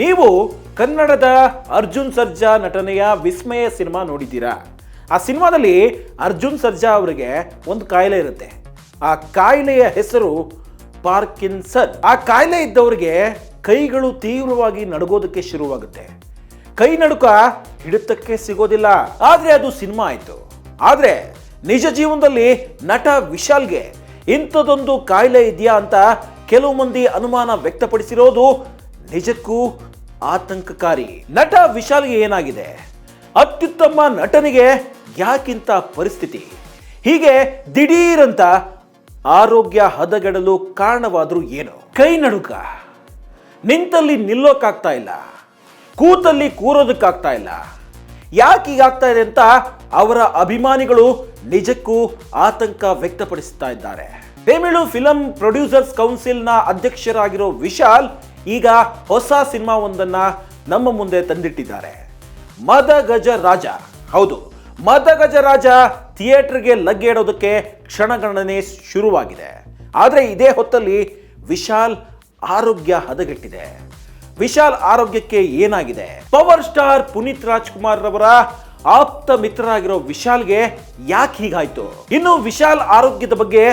ನೀವು ಕನ್ನಡದ ಅರ್ಜುನ್ ಸರ್ಜಾ ನಟನೆಯ ವಿಸ್ಮಯ ಸಿನಿಮಾ ನೋಡಿದ್ದೀರಾ? ಆ ಸಿನಿಮಾದಲ್ಲಿ ಅರ್ಜುನ್ ಸರ್ಜಾ ಅವರಿಗೆ ಒಂದು ಕಾಯಿಲೆ ಇರುತ್ತೆ. ಆ ಕಾಯಿಲೆಯ ಹೆಸರು ಪಾರ್ಕಿನ್ಸನ್. ಆ ಕಾಯಿಲೆ ಇದ್ದವರಿಗೆ ಕೈಗಳು ತೀವ್ರವಾಗಿ ನಡುಗೋದಕ್ಕೆ ಶುರುವಾಗುತ್ತೆ. ಕೈ ನಡುಕ ಹಿಡಿತಕ್ಕೆ ಸಿಗೋದಿಲ್ಲ. ಆದರೆ ಅದು ಸಿನಿಮಾ ಆಯಿತು. ಆದರೆ ನಿಜ ಜೀವನದಲ್ಲಿ ನಟ ವಿಶಾಲ್ಗೆ ಇಂಥದೊಂದು ಕಾಯಿಲೆ ಇದೆಯಾ ಅಂತ ಕೆಲವು ಮಂದಿ ಅನುಮಾನ ವ್ಯಕ್ತಪಡಿಸಿರೋದು ನಿಜಕ್ಕೂ ಆತಂಕಕಾರಿ ನಟ ವಿಶಾಲ್ಗೆ ಏನಾಗಿದೆ? ಅತ್ಯುತ್ತಮ ನಟನಿಗೆ ಯಾಕಿಂತ ಪರಿಸ್ಥಿತಿ? ಹೀಗೆ ದಿಢೀರಂತ ಆರೋಗ್ಯ ಹದಗೆಡಲು ಕಾರಣವಾದರೂ ಏನು? ಕೈ ನಡುಕ. ನಿಂತಲ್ಲಿ ನಿಲ್ಲೋಕ್ಕಾಗ್ತಾ ಇಲ್ಲ. ಕೂತಲ್ಲಿ ಕೂರೋದಕ್ಕಾಗ್ತಾ ಇಲ್ಲ. ಯಾಕೆ ಇದೆ ಅಂತ ಅವರ ಅಭಿಮಾನಿಗಳು ನಿಜಕ್ಕೂ ಆತಂಕ ವ್ಯಕ್ತಪಡಿಸ್ತಾ ಇದ್ದಾರೆ. ತಮಿಳು ಫಿಲಂ ಪ್ರೊಡ್ಯೂಸರ್ಸ್ ಕೌನ್ಸಿಲ್ನ ಅಧ್ಯಕ್ಷರಾಗಿರೋ ವಿಶಾಲ್ ಈಗ ಹೊಸ ಸಿನಿಮಾ ಒಂದನ್ನ ನಮ್ಮ ಮುಂದೆ ತಂದಿಟ್ಟಿದ್ದಾರೆ. ಮದಗಜ ರಾಜ ಹೌದು ಮದಗಜ ರಾಜ ಥಿಯೇಟರ್ಗೆ ಲಗ್ಗೇಡೋದಕ್ಕೆ ಕ್ಷಣಗಣನೆ ಶುರುವಾಗಿದೆ. ಆದರೆ ಇದೇ ಹೊತ್ತಲ್ಲಿ ವಿಶಾಲ್ ಆರೋಗ್ಯ ಹದಗೆಟ್ಟಿದೆ. ವಿಶಾಲ್ ಆರೋಗ್ಯಕ್ಕೆ ಏನಾಗಿದೆ? ಪವರ್ ಸ್ಟಾರ್ ಪುನೀತ್ ರಾಜ್ಕುಮಾರ್ ರವರ ಆಪ್ತ ಮಿತ್ರರಾಗಿರೋ ವಿಶಾಲ್ಗೆ ಯಾಕೆ ಹೀಗಾಯ್ತು? ಇನ್ನು ವಿಶಾಲ್ ಆರೋಗ್ಯದ ಬಗ್ಗೆ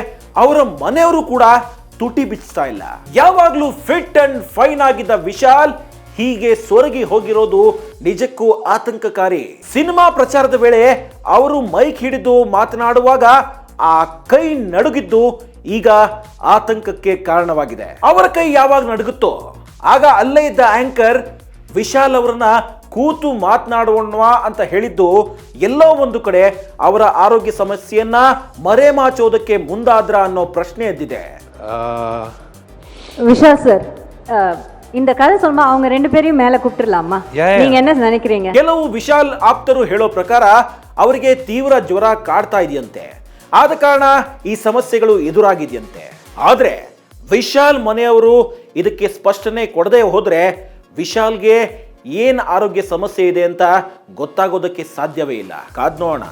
ಅವರ ಮನೆಯವರು ಕೂಡ ತುಟಿ ಬಿಚ್ಚಿಸ್ತಾ ಇಲ್ಲ. ಯಾವಾಗ್ಲೂ ಫಿಟ್ ಅಂಡ್ ಫೈನ್ ಆಗಿದ್ದ ವಿಶಾಲ್ ಹೀಗೆ ಸೊರಗಿ ಹೋಗಿರೋದು ನಿಜಕ್ಕೂ ಆತಂಕಕಾರಿ. ಸಿನಿಮಾ ಪ್ರಚಾರದ ವೇಳೆ ಅವರು ಮೈಕ್ ಹಿಡಿದು ಮಾತನಾಡುವಾಗ ಆ ಕೈ ನಡುಗಿದ್ದು ಈಗ ಆತಂಕಕ್ಕೆ ಕಾರಣವಾಗಿದೆ. ಅವರ ಕೈ ಯಾವಾಗ ನಡುಗುತ್ತೋ, ಆಗ ಅಲ್ಲೇ ಇದ್ದ ಆಂಕರ್ ವಿಶಾಲ್ ಅವರನ್ನ ಕೂತು ಮಾತನಾಡೋಣ ಅಂತ ಹೇಳಿದ್ದು ಎಲ್ಲೋ ಒಂದು ಕಡೆ ಅವರ ಆರೋಗ್ಯ ಸಮಸ್ಯೆಯನ್ನ ಮರೆಮಾಚೋದಕ್ಕೆ ಮುಂದಾದ್ರ ಅನ್ನೋ ಪ್ರಶ್ನೆ ಎದ್ದಿದೆ விஷால் சார் அஹ், இந்த கதை சொன்னா அவங்க ரெண்டு பேரையும் மேல கூப்பிட்டுலாமா Yeah, yeah. நீங்க என்ன நினைக்கிறீங்க ಕೆಲವು ವಿಶಾಲ್ ಆಪ್ತರು ಹೇಳೋ ಪ್ರಕಾರ ಅವರಿಗೆ ತೀವ್ರ ಜ್ವರ ಕಾಡ್ತಾ ಇದೆಯಂತೆ ಆದ ಕಾರಣ ಈ ಸಮಸ್ಯೆಗಳು ಎದುರಾಗಿದೆಯಂತೆ ಆದ್ರೆ ವಿಶಾಲ್ ಮನೆಯವರು ಇದಕ್ಕೆ ಸ್ಪಷ್ಟನೆ ಕೊಡದೆ ಹೋದ್ರೆ ವಿಶಾಲ್ಗೆ ಏನ್ ಆರೋಗ್ಯ ಸಮಸ್ಯೆ ಇದೆ ಅಂತ ಗೊತ್ತಾಗೋದಕ್ಕೆ ಸಾಧ್ಯವೇ ಇಲ್ಲ. ಕಾದ್ ನೋಡೋಣ.